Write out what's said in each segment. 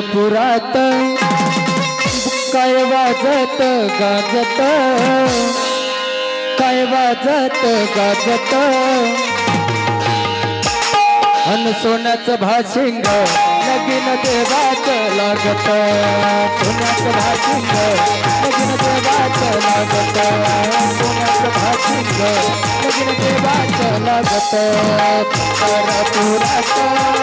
पुरात काय वाजत गाजत? काय वाजत गाजत? अन सोन्याचं भाशिंग लगीन देवाच लागत. सोन्याचं भाशिंग लगीन देवाच लागत. सोन्याचं भाशिंग लगीन देवाच लागत. पुरात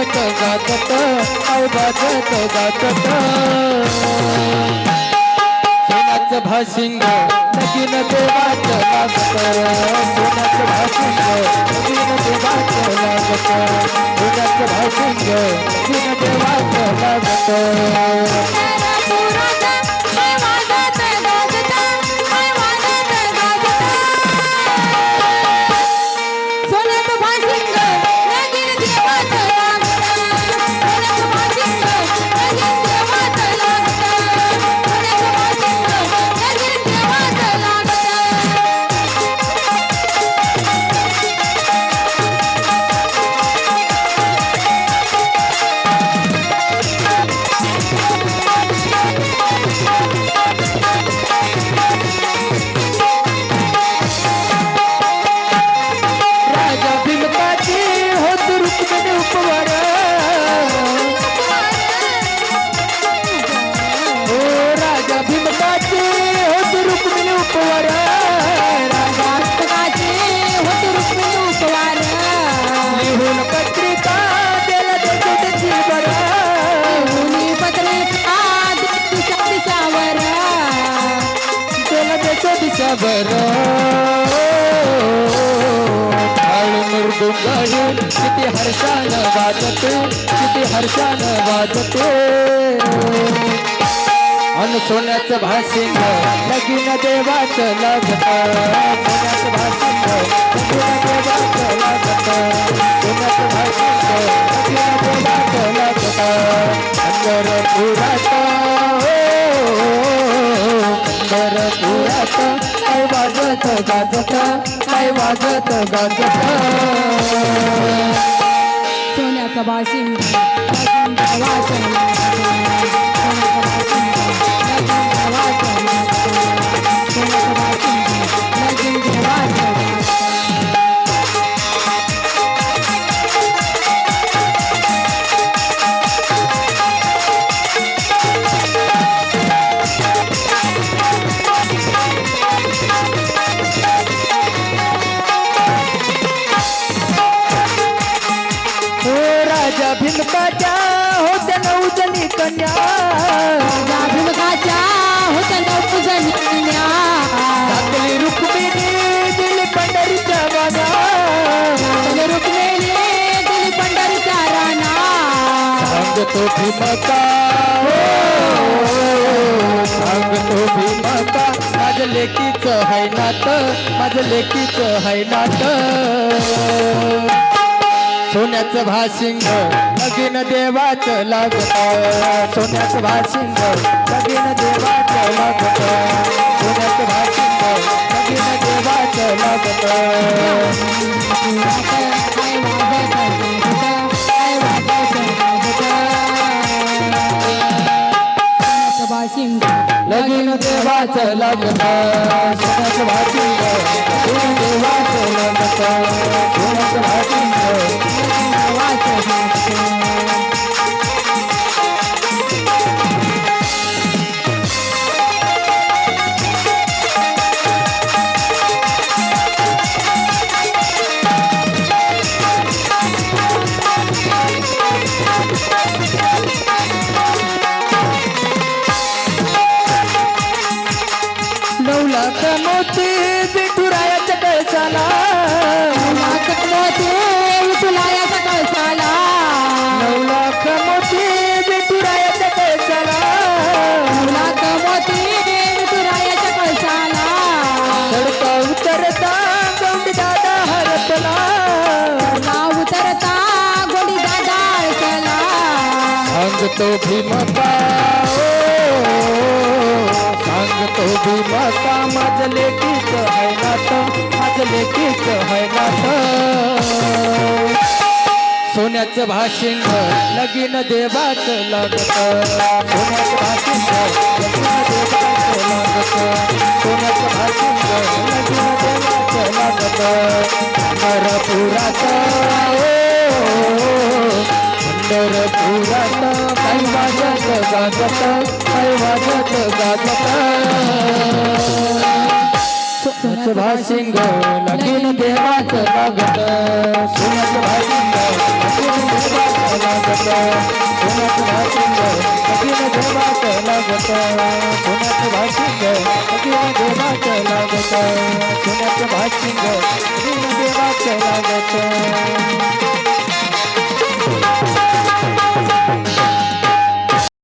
वाजत गाजत काय वाजत गाजत. सोन्याचं भाशिंग लगीन देवाचं लागत सोन्याचं भाशिंग लगीन देवाचं लागत सोन्याचं भाशिंग लागत त्याच्या दिशावर किती हर्षान वाजते किती हर्षान वाजते. अन सोन्याचं भाषिंग लगीन देवाचं लागत. सोन्याचं भाषिंग लगीन देवाचं लागत. सोन्याचं भाषिंग लगीन देवाचं गाजत काय वाजत गाजत. सोन्याचं भाशिंग राजा भिमकाच्या होत्या नऊ जणीन्या. टाकली रुक्मिणी दिली पंढरीच्या वाजा त्याने रुक्मिणी दिली पंढरीच्या राना. सांगतो भीमका हो, सांगतो भीमका माझं लेकीचं हाय नात माझं लेकीचं हाय नात सोन्याचं भाशिंग लगीन देवाचं लागत. सोन्याचं भाशिंग लगीन देवाचं लागत. सोन्याचं भाशिंग लगीन देवाचं लागत. लगीन देवाचं लागत. सोन्याचं भाशिंग लगीन देवाचं लागत. सोन्याचं भाशिंग सांगतो भीमका सांगतो भीमका माझ लेकीच आहे नात माझ लेकीच आहे नात सोन्याचं भाषिंग लगीन देवाचं लागत. सोन्याचं भाषिंग लगीन देवाचं लागत. सोन्याचं भाषिंग लगीन देवाचं लागत. मरपुराचं गाजत काही वाजत गाजत सोन्याचं भाशिंग लगीन देवाच लागत सोन्याचं भाशिंग लगीन देवाचं लागत सोन्याचं भाशिंग लगीन देवाचं लागत लगीन लागत